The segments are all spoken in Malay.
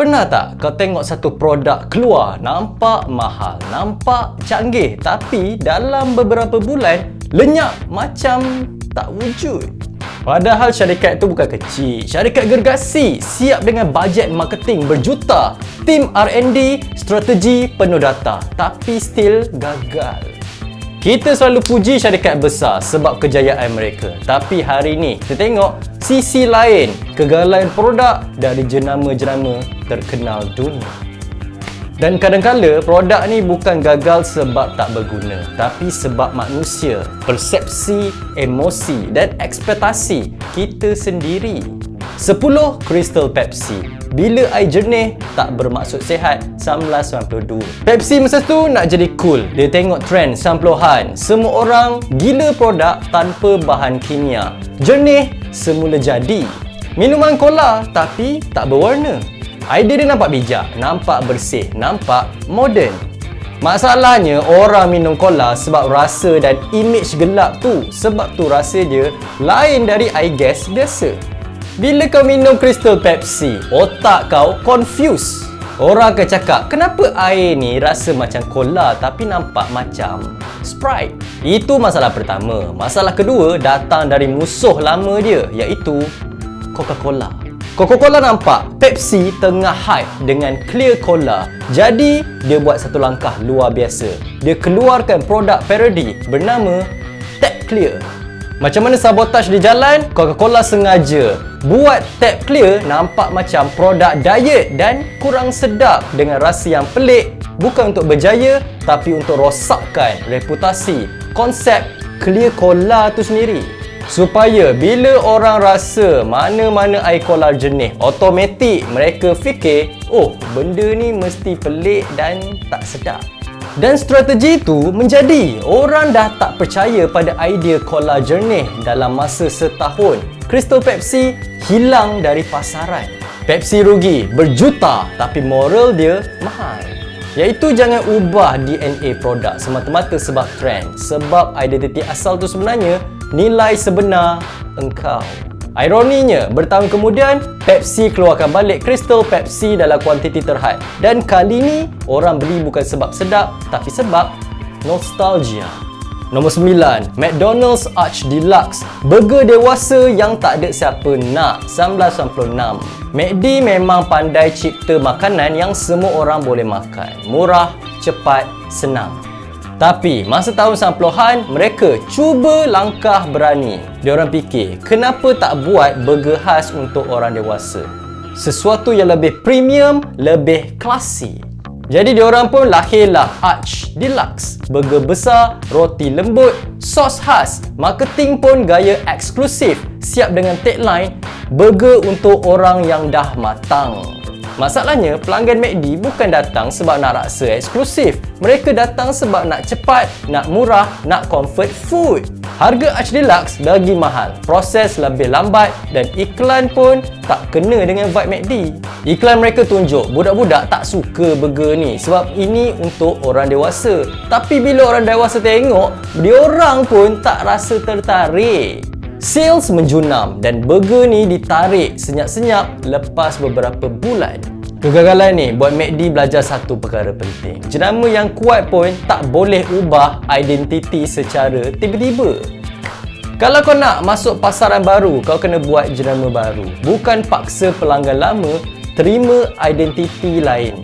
Pernah tak kau tengok satu produk keluar nampak mahal, nampak canggih tapi dalam beberapa bulan lenyap macam tak wujud? Padahal syarikat itu bukan kecil. Syarikat gergasi siap dengan bajet marketing berjuta, tim R&D, strategi penuh data tapi still gagal. Kita selalu puji syarikat besar sebab kejayaan mereka. Tapi hari ini kita tengok sisi lain kegagalan produk dari jenama-jenama terkenal dunia. Dan kadang-kala produk ni bukan gagal sebab tak berguna tapi sebab manusia, persepsi, emosi dan ekspektasi kita sendiri. 10 Crystal Pepsi. Bila air jernih tak bermaksud sihat. 1992 Pepsi masa tu nak jadi cool. Dia tengok trend 90-an semua orang gila produk tanpa bahan kimia. Jernih semula jadi. Minuman cola tapi tak berwarna. Idea dia nampak bijak nampak bersih nampak moden. Masalahnya orang minum cola sebab rasa dan image gelap tu. Sebab tu rasa dia lain dari air gas biasa bila kau minum Crystal Pepsi, otak kau confused. Orang akan cakap, kenapa air ni rasa macam cola tapi nampak macam Sprite? Itu masalah pertama. Masalah kedua datang dari musuh lama dia, iaitu Coca-Cola. Coca-Cola nampak Pepsi tengah hype dengan clear cola. Jadi, dia buat satu langkah luar biasa. Dia keluarkan produk parody bernama Tap Clear. Macam mana sabotaj di jalan, Coca-Cola sengaja buat tap clear nampak macam produk diet dan kurang sedap dengan rasa yang pelik bukan untuk berjaya tapi untuk rosakkan reputasi konsep clear cola tu sendiri. Supaya bila orang rasa mana-mana air cola jernih, automatik mereka fikir, oh benda ni mesti pelik dan tak sedap. Dan strategi itu menjadi orang dah tak percaya pada idea cola jernih dalam masa setahun. Crystal Pepsi hilang dari pasaran. Pepsi rugi berjuta tapi moral dia mahal. Iaitu jangan ubah DNA produk semata-mata sebab trend. Sebab identiti asal tu sebenarnya nilai sebenar engkau. Ironinya, bertahun kemudian, Pepsi keluarkan balik Crystal Pepsi dalam kuantiti terhad. Dan kali ni, orang beli bukan sebab sedap, tapi sebab nostalgia. Nombor 9, McDonald's Arch Deluxe. Burger dewasa yang tak ada siapa nak, 1996. McD memang pandai cipta makanan yang semua orang boleh makan. Murah, cepat, senang. Tapi masa tahun 90-an mereka cuba langkah berani. Dia orang fikir, kenapa tak buat burger khas untuk orang dewasa? Sesuatu yang lebih premium, lebih klasi. Jadi dia orang pun lahirlah Arch Deluxe. Burger besar, roti lembut, sos khas, marketing pun gaya eksklusif. Siap dengan tagline, burger untuk orang yang dah matang. Masalahnya, pelanggan MACD bukan datang sebab nak rasa eksklusif. Mereka datang sebab nak cepat, nak murah, nak comfort food. Harga Arch Deluxe lagi mahal, proses lebih lambat dan iklan pun tak kena dengan vibe MACD. Iklan mereka tunjuk budak-budak tak suka burger ni sebab ini untuk orang dewasa. Tapi bila orang dewasa tengok, dia orang pun tak rasa tertarik. Sales menjunam dan burger ni ditarik senyap-senyap lepas beberapa bulan. Kegagalan ni buat MACD belajar satu perkara penting. Jenama yang kuat pun tak boleh ubah identiti secara tiba-tiba. Kalau kau nak masuk pasaran baru, kau kena buat jenama baru. Bukan paksa pelanggan lama terima identiti lain.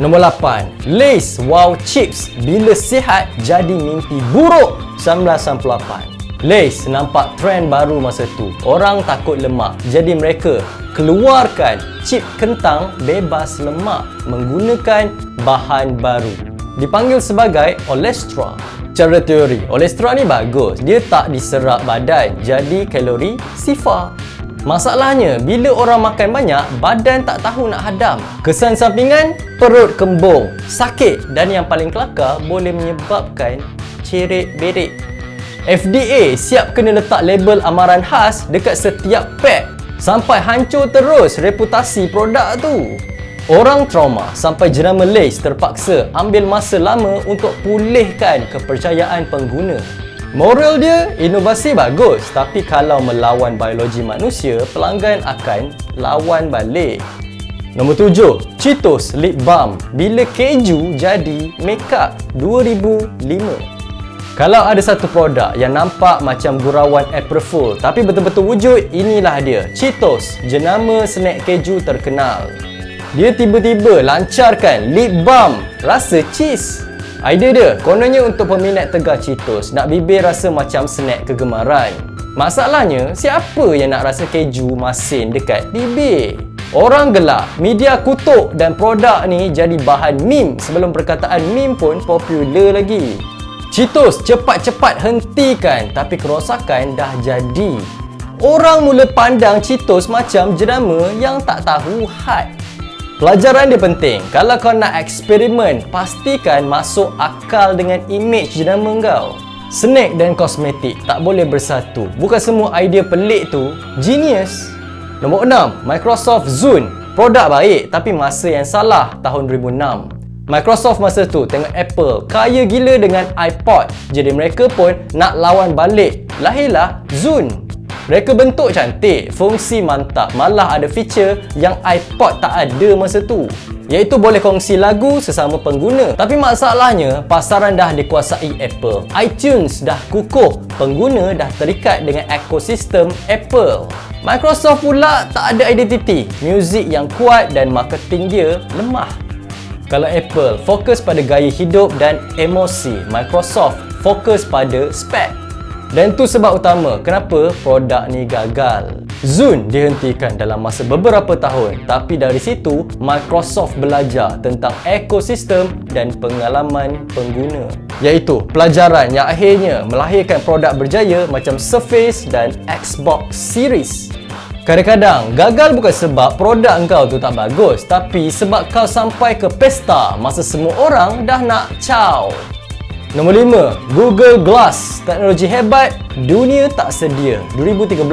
Nombor 8. Lace Wow Chips bila sihat jadi mimpi buruk 1998. Lace nampak trend baru masa tu. Orang takut lemak. Jadi mereka keluarkan chip kentang bebas lemak menggunakan bahan baru. Dipanggil sebagai Olestra. Cara teori, Olestra ni bagus. Dia tak diserap badan. Jadi kalori sifar. Masalahnya, bila orang makan banyak, badan tak tahu nak hadam. Kesan sampingan, perut kembung, sakit dan yang paling kelakar boleh menyebabkan cerit-berit. FDA siap kena letak label amaran khas dekat setiap pack sampai hancur terus reputasi produk tu. Orang trauma sampai jenama Lace terpaksa ambil masa lama untuk pulihkan kepercayaan pengguna. Moral dia, inovasi bagus tapi kalau melawan biologi manusia, pelanggan akan lawan balik. Nombor tujuh, Cheetos Lip Balm. Bila keju jadi makeup 2005. Kalau ada satu produk yang nampak macam gurauan April Fool tapi betul-betul wujud, inilah dia. Cheetos, jenama snack keju terkenal. Dia tiba-tiba lancarkan lip balm rasa cheese. Idea dia, kononnya untuk peminat tegar Cheetos nak bibir rasa macam snack kegemaran. Masalahnya, siapa yang nak rasa keju masin dekat bibir? Orang gelak, media kutuk dan produk ni jadi bahan meme sebelum perkataan meme pun popular lagi. Cheetos cepat-cepat hentikan tapi kerosakan dah jadi. Orang mula pandang Cheetos macam jenama yang tak tahu had. Pelajaran dia penting. Kalau kau nak eksperimen, pastikan masuk akal dengan image jenama kau. Snack dan kosmetik tak boleh bersatu. Bukan semua idea pelik tu genius. Nombor 6, Microsoft Zune. Produk baik tapi masa yang salah tahun 2006. Microsoft masa tu tengok Apple kaya gila dengan iPod. Jadi mereka pun nak lawan balik. Lahirlah Zune. Mereka bentuk cantik, fungsi mantap, malah ada feature yang iPod tak ada masa tu. Iaitu boleh kongsi lagu sesama pengguna. Tapi masalahnya, pasaran dah dikuasai Apple. iTunes dah kukuh, pengguna dah terikat dengan ekosistem Apple. Microsoft pula tak ada identiti, muzik yang kuat dan marketing dia lemah. Kalau Apple fokus pada gaya hidup dan emosi, Microsoft fokus pada spek. Dan tu sebab utama kenapa produk ni gagal. Zune dihentikan dalam masa beberapa tahun tapi dari situ Microsoft belajar tentang ekosistem dan pengalaman pengguna. Iaitu pelajaran yang akhirnya melahirkan produk berjaya macam Surface dan Xbox Series. Kadang-kadang gagal bukan sebab produk engkau tu tak bagus tapi sebab kau sampai ke pesta masa semua orang dah nak caw. Nombor 5, Google Glass. Teknologi hebat, dunia tak sedia. 2013.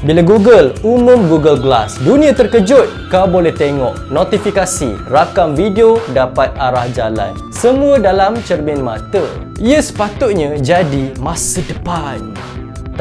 Bila Google umum Google Glass, dunia terkejut. Kau boleh tengok notifikasi, rakam video, dapat arah jalan. Semua dalam cermin mata. Ia sepatutnya jadi masa depan.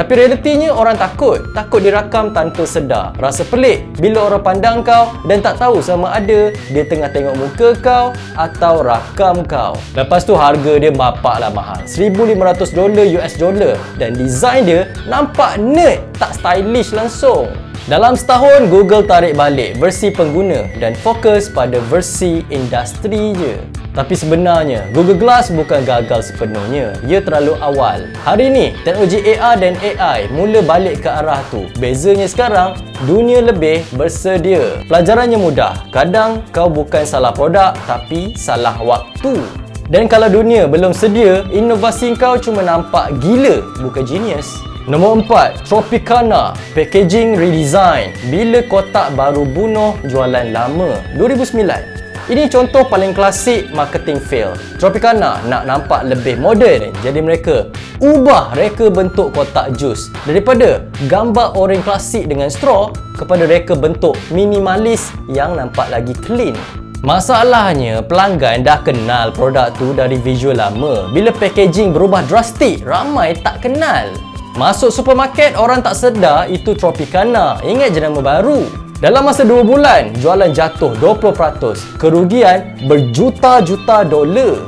Tapi realitinya orang takut. Takut dirakam tanpa sedar. Rasa pelik bila orang pandang kau dan tak tahu sama ada dia tengah tengok muka kau atau rakam kau. Lepas tu harga dia bapak lah mahal. 1500 dolar US dollar dan design dia nampak nerd, tak stylish langsung. Dalam setahun, Google tarik balik versi pengguna dan fokus pada versi industri je. Tapi sebenarnya, Google Glass bukan gagal sepenuhnya. Ia terlalu awal. Hari ini, teknologi AR dan AI mula balik ke arah tu. Bezanya sekarang, dunia lebih bersedia. Pelajarannya mudah. Kadang kau bukan salah produk tapi salah waktu. Dan kalau dunia belum sedia, inovasi kau cuma nampak gila, bukan genius. Nombor 4, Tropicana Packaging Redesign Bila kotak baru bunuh jualan lama 2009 ini contoh paling klasik marketing fail. Tropicana nak nampak lebih moden, jadi mereka ubah reka bentuk kotak jus daripada gambar orang klasik dengan straw kepada reka bentuk minimalis yang nampak lagi clean. Masalahnya, pelanggan dah kenal produk tu dari visual lama. Bila packaging berubah drastik, ramai tak kenal. Masuk supermarket, orang tak sedar itu Tropicana. Ingat je nama baru. Dalam masa 2 bulan, jualan jatuh 20%. Kerugian berjuta-juta dolar.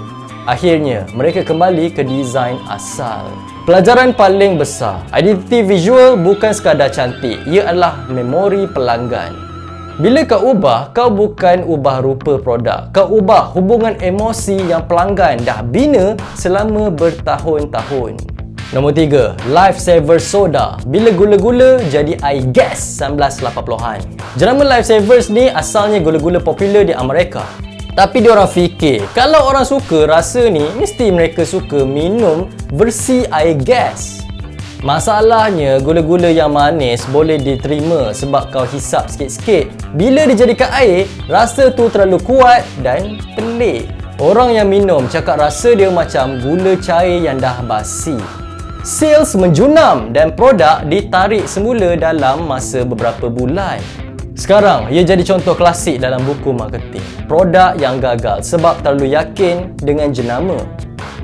Akhirnya, mereka kembali ke desain asal. Pelajaran paling besar, identiti visual bukan sekadar cantik. Ia adalah memori pelanggan. Bila kau ubah, kau bukan ubah rupa produk. Kau ubah hubungan emosi yang pelanggan dah bina selama bertahun-tahun. Nombor 3, Lifesaver Soda. Bila gula-gula jadi I guess 1980-an. Jenama Lifesavers ni asalnya gula-gula popular di Amerika. Tapi dia orang fikir, kalau orang suka rasa ni, mesti mereka suka minum versi I guess. Masalahnya, gula-gula yang manis boleh diterima sebab kau hisap sikit-sikit. Bila dijadikan air, rasa tu terlalu kuat dan pelik. Orang yang minum cakap rasa dia macam gula cair yang dah basi sales menjunam dan produk ditarik semula dalam masa beberapa bulan. Sekarang, ia jadi contoh klasik dalam buku marketing. Produk yang gagal sebab terlalu yakin dengan jenama.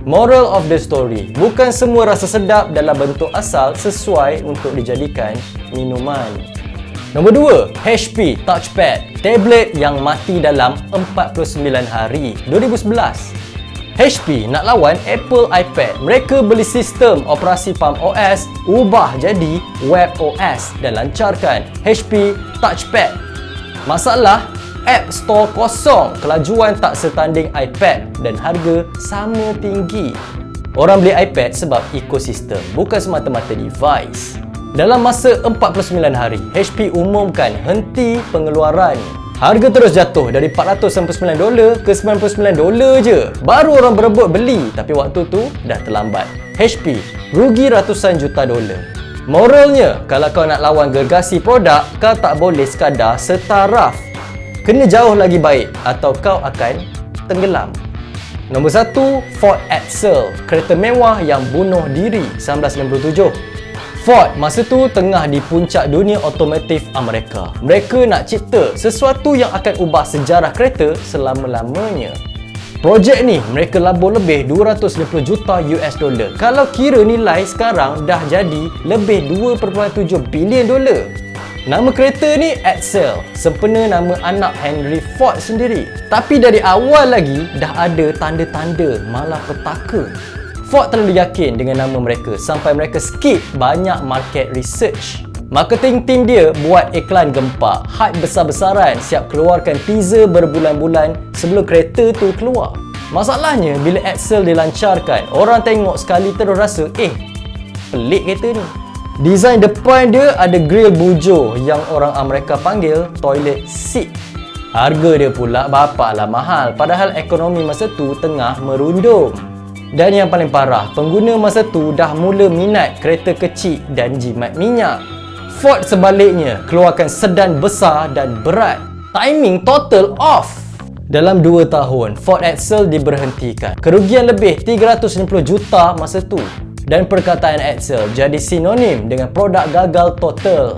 Moral of the story, bukan semua rasa sedap dalam bentuk asal sesuai untuk dijadikan minuman. Nombor 2, HP Touchpad, tablet yang mati dalam 49 hari 2011. HP nak lawan Apple iPad. Mereka beli sistem operasi Palm OS, ubah jadi Web OS dan lancarkan HP Touchpad. Masalah, App Store kosong, kelajuan tak setanding iPad dan harga sama tinggi. Orang beli iPad sebab ekosistem, bukan semata-mata device. Dalam masa 49 hari, HP umumkan henti pengeluaran. Harga terus jatuh dari 499 dolar ke 99 dolar je. Baru orang berebut beli, tapi waktu tu dah terlambat. HP rugi ratusan juta dolar. Moralnya, kalau kau nak lawan gergasi produk, kau tak boleh sekadar setaraf. Kena jauh lagi baik atau kau akan tenggelam. Nombor 1, Ford Edsel, kereta mewah yang bunuh diri 1997. Ford masa tu tengah di puncak dunia otomotif Amerika. Mereka nak cipta sesuatu yang akan ubah sejarah kereta selama-lamanya. Projek ni mereka labur lebih 250 juta US dollar. Kalau kira nilai sekarang dah jadi lebih 2.7 bilion dolar. Nama kereta ni Edsel, sempena nama anak Henry Ford sendiri. Tapi dari awal lagi dah ada tanda-tanda malapetaka. Ford terlalu yakin dengan nama mereka sampai mereka skip banyak market research. Marketing team dia buat iklan gempak, hype besar-besaran, siap keluarkan teaser berbulan-bulan sebelum kereta tu keluar. Masalahnya, bila Excel dilancarkan, orang tengok sekali terus rasa, eh, pelik kereta ni. Design depan dia ada grill bujur yang orang Amerika panggil toilet seat. Harga dia pula bapaklah mahal padahal ekonomi masa tu tengah merundung. Dan yang paling parah, pengguna masa tu dah mula minat kereta kecil dan jimat minyak. Ford sebaliknya keluarkan sedan besar dan berat. Timing total off. Dalam 2 tahun, Ford Excel diberhentikan. Kerugian lebih 350 juta masa tu. Dan perkataan Excel jadi sinonim dengan produk gagal total.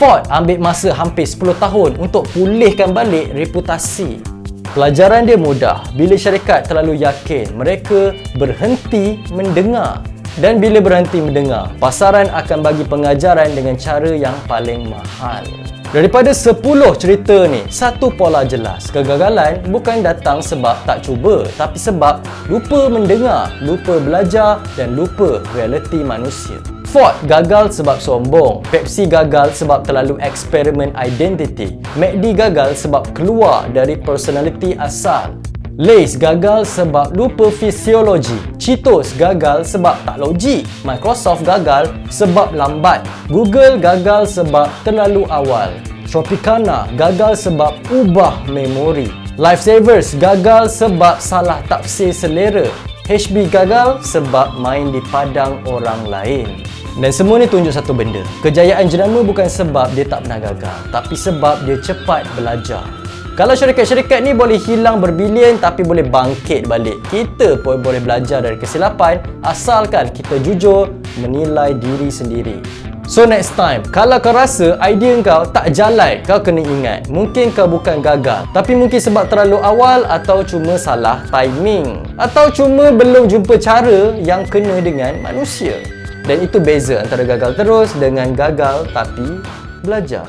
Ford ambil masa hampir 10 tahun untuk pulihkan balik reputasi. Pelajaran dia mudah. Bila syarikat terlalu yakin, mereka berhenti mendengar. Dan bila berhenti mendengar, pasaran akan bagi pengajaran dengan cara yang paling mahal. Daripada 10 cerita ni, satu pola jelas. Kegagalan bukan datang sebab tak cuba, tapi sebab lupa mendengar, lupa belajar dan lupa realiti manusia. Ford gagal sebab sombong, Pepsi gagal sebab terlalu eksperimen identity, McD gagal sebab keluar dari personality asal, Lays gagal sebab lupa fisiologi, Cheetos gagal sebab tak logik, Microsoft gagal sebab lambat, Google gagal sebab terlalu awal, Tropicana gagal sebab ubah memori, Lifesavers gagal sebab salah tafsir selera, HB gagal sebab main di padang orang lain. Dan semua ni tunjuk satu benda. Kejayaan jenama bukan sebab dia tak pernah gagal, tapi sebab dia cepat belajar. Kalau syarikat-syarikat ni boleh hilang berbilion tapi boleh bangkit balik. Kita pun boleh belajar dari kesilapan asalkan kita jujur menilai diri sendiri. So next time, kalau kau rasa idea kau tak jalan, kau kena ingat, mungkin kau bukan gagal, tapi mungkin sebab terlalu awal atau cuma salah timing. Atau cuma belum jumpa cara yang kena dengan manusia. Dan itu beza antara gagal terus dengan gagal tapi belajar.